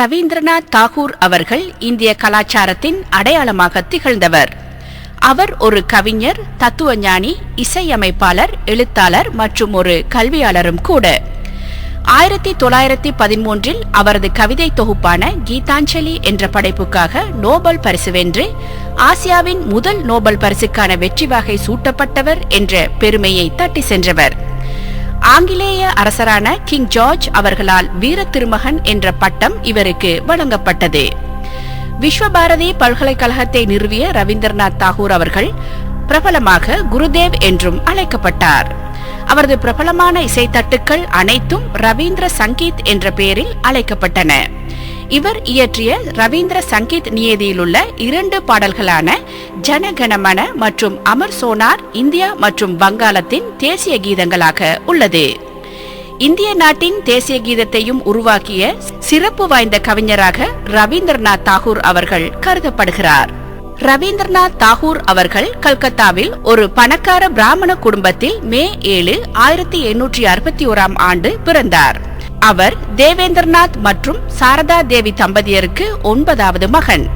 ரவீந்திரநாத் தாகூர் அவர்கள் இந்திய கலாச்சாரத்தின் அடையாளமாக திகழ்ந்தவர். அவர் ஒரு கவிஞர் தத்துவஞானி இசையமைப்பாளர் எழுத்தாளர் மற்றும் ஒரு கல்வியாளரும் கூட. ஆயிரத்தி தொள்ளாயிரத்தி பதிமூன்றில் அவரது கவிதை தொகுப்பான கீதாஞ்சலி என்ற படைப்புக்காக நோபல் பரிசு வென்று ஆசியாவின் முதல் நோபல் பரிசுக்கான வெற்றி வாகை சூட்டப்பட்டவர் என்ற பெருமையை தட்டி சென்றவர். ஆங்கிலேய அரசரான கிங் ஜார்ஜ் அவர்களால் வீர திருமகன் என்ற பட்டம் இவருக்கு வழங்கப்பட்டது. விஸ்வபாரதி பல்கலைக்கழகத்தை நிறுவிய ரவீந்திரநாத் தாகூர் அவர்கள் பிரபலமாக குருதேவ் என்றும் அழைக்கப்பட்டார். அவரது பிரபலமான இசைத்தட்டுக்கள் அனைத்தும் ரவீந்திர சங்கீத் என்ற பெயரில் அழைக்கப்பட்டன. இவர் இயற்றிய ரவீந்திர சங்கீத் நியதியிலுள்ள இரண்டு பாடல்களான ஜனகணமன மற்றும் அமர் சோனார் இந்தியா மற்றும் வங்காளத்தின் தேசிய கீதங்களாக உள்ளது. இந்திய நாட்டின் தேசிய கீதத்தையும் உருவாக்கிய சிறப்பு வாய்ந்த கவிஞராக ரவீந்திரநாத் தாகூர் அவர்கள் கருதப்படுகிறார். ரவீந்திரநாத் தாகூர் அவர்கள் கல்கத்தாவில் ஒரு பணக்கார பிராமண குடும்பத்தில் மே ஏழு ஆயிரத்தி எண்ணூற்றி அறுபத்தி ஓராம் ஆண்டு பிறந்தார். அவர் தேவேந்திரநாத் மற்றும் சாரதா தேவி தம்பதியருக்கு ஒன்பதாவது மகன்.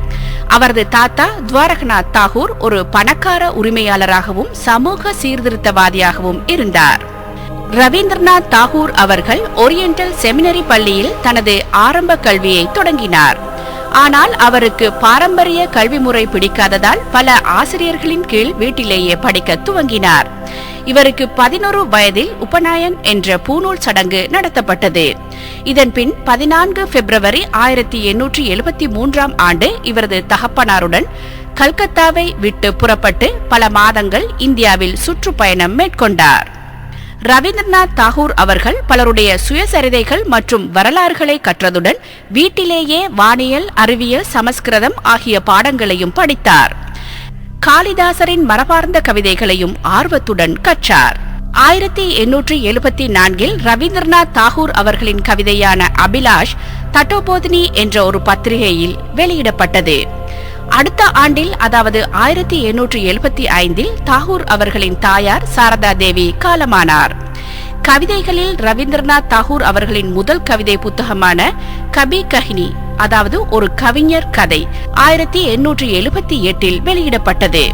அவரது தாத்தா துவாரகநாத் தாகூர் ஒரு பணக்கார உரிமையாளராகவும் சமூக சீர்திருத்தவாதியாகவும் இருந்தார். ரவீந்திரநாத் தாகூர் அவர்கள் ஓரியண்டல் செமினரி பள்ளியில் தனது ஆரம்ப கல்வியை தொடங்கினார். ஆனால் அவருக்கு பாரம்பரிய கல்வி முறை பிடிக்காததால் பல ஆசிரியர்களின் கீழ் வீட்டிலேயே படிக்க துவங்கினார். இவருக்கு பதினொரு வயதில் உபநாயன் என்ற பூநூல் சடங்கு நடத்தப்பட்டது. இதன் பின் பதினான்கு பிப்ரவரி ஆயிரத்தி எண்ணூற்றி எழுபத்தி மூன்றாம் ஆண்டு இவரது தகப்பனாருடன் கல்கத்தாவை விட்டு புறப்பட்டு பல மாதங்கள் இந்தியாவில் சுற்றுப்பயணம் மேற்கொண்டார். ரவீந்திரநாத் தாகூர் அவர்கள் பலருடைய சுயசரிதைகள் மற்றும் வரலாறுகளை கற்றதுடன் வீட்டிலேயே வானியல் அறிவியல் சமஸ்கிருதம் ஆகிய பாடங்களையும் படித்தார். காளிதாசரின் மரபார்ந்த கவிதைகளையும் ஆர்வத்துடன் கற்றார். ஆயிரத்தி எண்ணூற்றி எழுபத்தி நான்கில் ரவீந்திரநாத் தாகூர் அவர்களின் கவிதையான அபிலாஷ் தட்டோபோதினி என்ற ஒரு பத்திரிகையில் வெளியிடப்பட்டது. அடுத்த ஆண்டில் அதாவது ஆயிரத்தி எண்ணூற்றி எழுபத்தி ஐந்தில் தாகூர் அவர்களின் தாயார் சாரதா தேவி காலமானார். கவிதைகளில் ரவீந்திரநாத் தாகூர் அவர்களின் முதல் கவிதை புத்தகமான கபி கஹினி அதாவது ஒரு கவிஞர் கதை ஆயிரத்தி எண்ணூற்றி எழுபத்தி எட்டில் வெளியிடப்பட்டது.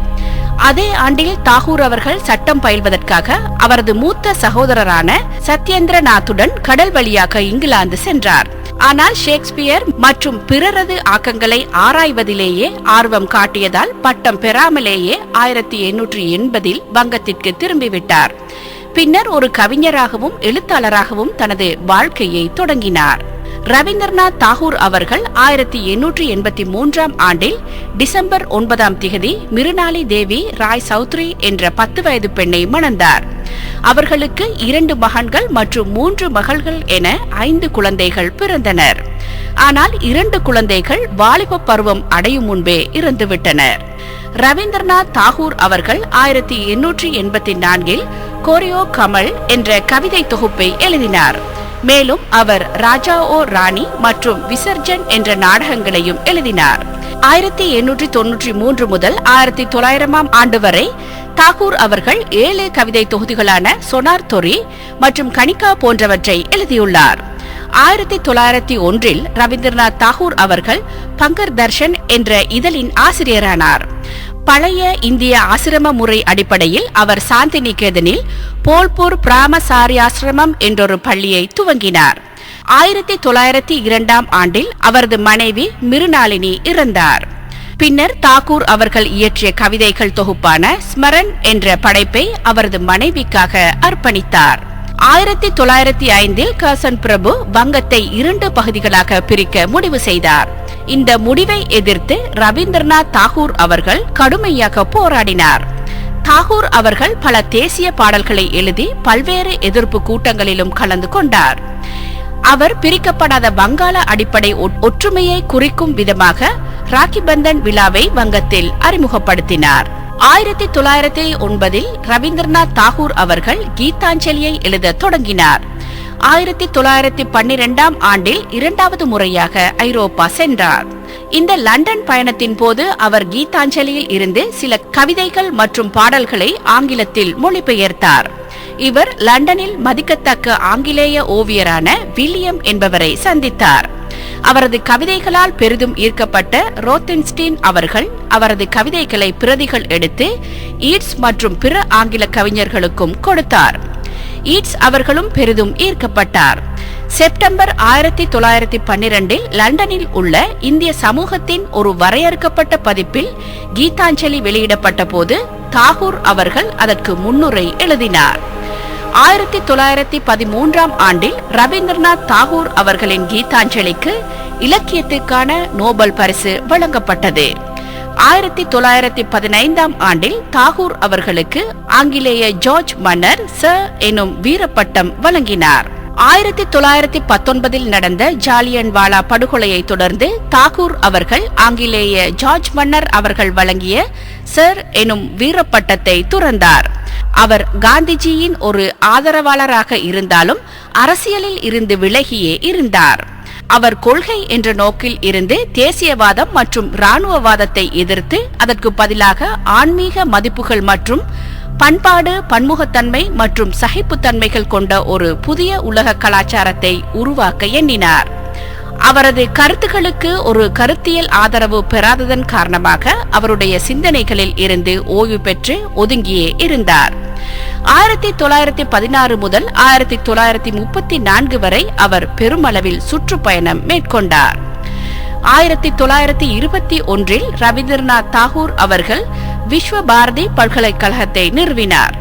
அதே ஆண்டில் தாகூர் அவர்கள் சட்டம் பயில்வதற்காக அவரது மூத்த சகோதரரான சத்யேந்திரநாத்துடன் கடல் வழியாக இங்கிலாந்து சென்றார். ஆனால் ஷேக்ஸ்பியர் மற்றும் பிறரது ஆக்கங்களை ஆராய்வதிலேயே ஆர்வம் காட்டியதால் பட்டம் பெறாமலேயே ஆயிரத்தி எண்ணூற்றி எண்பதில் வங்கத்திற்கு திரும்பிவிட்டார். பின்னர் ஒரு கவிஞராகவும் எழுத்தாளராகவும் தனது வாழ்க்கையை தொடங்கினார். ரவீந்திரநாத் தாகூர் அவர்கள் ஆயிரத்தி எண்ணூற்றி எண்பத்தி மூன்றாம் ஆண்டில் டிசம்பர் ஒன்பதாம் திகதி மிருனாலி தேவி ராய் சௌத்ரி என்ற பத்து வயது பெண்ணை மணந்தார். அவர்களுக்கு இரண்டு மகன்கள் மற்றும் மூன்று மகள்கள் என ஐந்து குழந்தைகள் பிறந்தனர். ஆனால் இரண்டு குழந்தைகள் வாலிப பருவம் அடையும் முன்பே இறந்துவிட்டனர் ரவீந்திரநாத் தாகூர் அவர்கள் ஆயிரத்தி எண்ணூற்றி எண்பத்தி நான்கில் கோரியோ கமல் என்ற கவிதை தொகுப்பை எழுதினார். மேலும் அவர் ராஜா ஓ ராணி மற்றும் விசர்ஜன் என்ற நாடகங்களையும் எழுதினார். ஆயிரத்தி எண்ணூற்றி தொன்னூற்றி மூன்று முதல் ஆயிரத்தி தொள்ளாயிரமாம் ஆண்டு வரை தாகூர் அவர்கள் ஏழு கவிதை தொகுதிகளான சொனார் தொரி மற்றும் கணிகா போன்றவற்றை எழுதியுள்ளார். ஆயிரத்தி தொள்ளாயிரத்தி ஒன்றில் ரவீந்திரநாத் தாகூர் அவர்கள் பங்கர் தர்ஷன் என்ற இதழின் ஆசிரியரானார். பழைய இந்திய ஆசிரம முறை அடிப்படையில் அவர் சாந்தி நிகேதனில் போல்பூர் பிராமசாரியாசிரமம் என்றொரு பள்ளியை துவங்கினார். ஆயிரத்தி தொள்ளாயிரத்தி இரண்டாம் ஆண்டில் அவரது மனைவி மிருநாளினி இறந்தார். பின்னர் தாக்கூர் அவர்கள் இயற்றிய கவிதைகள் தொகுப்பான ஸ்மரன் என்ற படைப்பை அவரது மனைவிக்காக அர்ப்பணித்தார். ஆயிரத்தி தொள்ளாயிரத்தி ஐந்தில் கர்சன் பிரபு வங்கத்தை இரண்டு பகுதிகளாக பிரிக்க முடிவு செய்தார். இந்த முடிவை எதிர்த்து ரவீந்திரநாத் தாகூர் அவர்கள் கடுமையாக போராடினார். தாகூர் அவர்கள் பல தேசிய பாடல்களை எழுதி பல்வேறு எதிர்ப்பு கூட்டங்களிலும் கலந்து கொண்டார். அவர் பிரிக்கப்படாத வங்காள அடிப்படை ஒற்றுமையை குறிக்கும் விதமாக ராக்கி பந்தன் விழாவை வங்கத்தில் அறிமுகப்படுத்தினார். ஆயிரத்தி தொள்ளாயிரத்தி ஒன்பதில் ரவீந்திரநாத் தாகூர் அவர்கள் கீதாஞ்சலியை எழுத தொடங்கினார். ஆயிரத்தி தொள்ளாயிரத்தி பன்னிரெண்டாம் ஆண்டில் இரண்டாவது முறையாக ஐரோப்பா சென்றார். இந்த லண்டன் பயணத்தின் போது அவர் கீதாஞ்சலியில் இருந்து சில கவிதைகள் மற்றும் பாடல்களை ஆங்கிலத்தில் மொழிபெயர்த்தார். இவர் லண்டனில் மதிக்கத்தக்க ஆங்கிலேய ஓவியரான வில்லியம் என்பவரை சந்தித்தார். அவரது கவிதைகளால் பெரிதும் ஈர்க்கப்பட்ட ரோத்தின்ஸ்டீன் அவர்கள் அவரது கவிதைகளை பிரதிகள் எடுத்து ஈட்ஸ் மற்றும் பிற ஆங்கில கவிஞர்களுக்கும் கொடுத்தார். ஈட்ஸ் அவர்களும் பெரிதும் ஈர்க்கப்பட்டார். செப்டம்பர் ஆயிரத்தி தொள்ளாயிரத்தி பன்னிரண்டில் லண்டனில் உள்ள இந்திய சமூகத்தின் ஒரு வரையறுக்கப்பட்ட பதிப்பில் கீதாஞ்சலி வெளியிடப்பட்ட போது தாகூர் அவர்கள் அதற்கு முன்னுரை எழுதினார். ஆயிரத்தி தொள்ளாயிரத்தி பதிமூன்றாம் ஆண்டில் ரவீந்திரநாத் தாகூர் அவர்களின் கீதாஞ்சலிக்கு இலக்கியத்திற்கான நோபல் பரிசு வழங்கப்பட்டது. ஆயிரத்தி தொள்ளாயிரத்தி பதினைந்தாம் ஆண்டில் தாகூர் அவர்களுக்கு ஆங்கிலேய ஜார்ஜ் மன்னர் ச எனும் வீரப்பட்டம் வழங்கினார். ஆயிரத்தி தொள்ளாயிரத்தி பத்தொன்பதில் நடந்த ஜாலியன்வாலா படுகொலையை தொடர்ந்து தாகூர் அவர்கள் ஆங்கிலேய ஜார்ஜ் மன்னர் அவர்கள் வழங்கிய சர் எனும் வீரப்பட்டத்தை துறந்தார். அவர் காந்திஜியின் ஒரு ஆதரவாளராக இருந்தாலும் அரசியலில் இருந்து விலகியே இருந்தார். அவர் கொள்கை என்ற நோக்கில் இருந்து தேசியவாதம் மற்றும் இராணுவவாதத்தை எதிர்த்து அதற்கு பதிலாக ஆன்மீக மதிப்புகள் மற்றும் பண்பாடு பன்முகத்தன்மை மற்றும் சகிப்புத்தன்மைகள் கொண்ட ஒரு புதிய உலக கலாச்சாரத்தை உருவாக்க எண்ணினார். அவரது கருத்துக்களுக்கு ஒரு கருத்தியல் ஆதரவு பெறாததன் காரணமாக அவருடைய சிந்தனைகளில் இருந்து ஓய்வு பெற்று ஒதுங்கியே இருந்தார். ஆயிரத்தி தொள்ளாயிரத்தி பதினாறு முதல் ஆயிரத்தி தொள்ளாயிரத்தி முப்பத்தி நான்கு வரை அவர் பெருமளவில் சுற்றுப்பயணம் மேற்கொண்டார். ஆயிரத்தி தொள்ளாயிரத்தி இருபத்தி ஒன்றில் ரவீந்திரநாத் தாகூர் அவர்கள் விஸ்வ பாரதி பல்கலைக்கழகத்தை நிறுவினார்.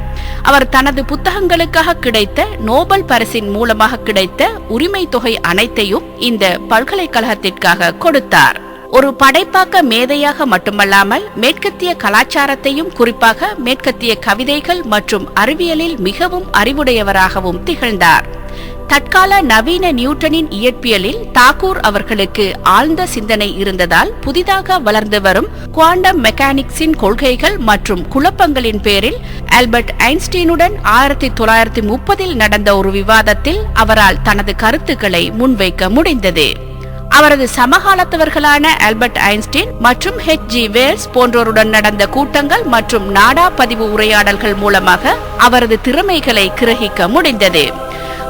அவர் தனது புத்தகங்களுக்காக கிடைத்த நோபல் பரிசின் மூலமாக கிடைத்த உரிமை தொகை அனைத்தையும் இந்த பல்கலைக்கழகத்திற்காக கொடுத்தார். ஒரு படைப்பாக்க மேதையாக மட்டுமல்லாமல் மேற்கத்திய கலாச்சாரத்தையும் குறிப்பாக மேற்கத்திய கவிதைகள் மற்றும் அறிவியலில் மிகவும் அறிவுடையவராகவும் திகழ்ந்தார். தற்கால நவீன நியூட்டனின் இயற்பியலில் தாக்கூர் அவர்களுக்கு ஆழ்ந்த சிந்தனை இருந்ததால் புதிதாக வளர்ந்து வரும் குவாண்டம் மெக்கானிக்ஸின் கொள்கைகள் மற்றும் குழப்பங்களின் பேரில் ஆல்பர்ட் ஐன்ஸ்டீனுடன் ஆயிரத்தி தொள்ளாயிரத்தி முப்பதில் நடந்த ஒரு விவாதத்தில் அவரால் தனது கருத்துக்களை முன்வைக்க முடிந்தது. அவரது சமகாலத்தவர்களான ஆல்பர்ட் ஐன்ஸ்டீன் மற்றும் ஹெச். ஜி. வேல்ஸ் போன்றோருடன் நடந்த கூட்டங்கள் மற்றும் நாடா பதிவு உரையாடல்கள் மூலமாக அவரது திறமைகளை கிரகிக்க முடிந்தது.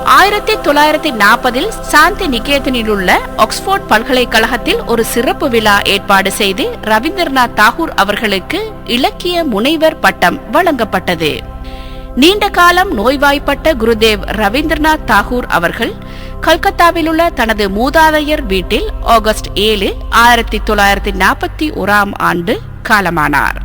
ஆயிரத்தி தொள்ளாயிரத்தி நாற்பதில் சாந்தி நிகேதனில் உள்ள ஆக்ஸ்போர்ட் பல்கலைக்கழகத்தில் ஒரு சிறப்பு விழா ஏற்பாடு செய்து ரவீந்திரநாத் தாகூர் அவர்களுக்கு இலக்கிய முனைவர் பட்டம் வழங்கப்பட்டது. நீண்ட காலம் நோய்வாய்ப்பட்ட குருதேவ் ரவீந்திரநாத் தாகூர் அவர்கள் கல்கத்தாவில் உள்ள தனது மூதாதையர் வீட்டில் ஆகஸ்ட் ஏழு ஆயிரத்தி தொள்ளாயிரத்தி நாற்பத்தி ஓராம் ஆண்டு காலமானார்.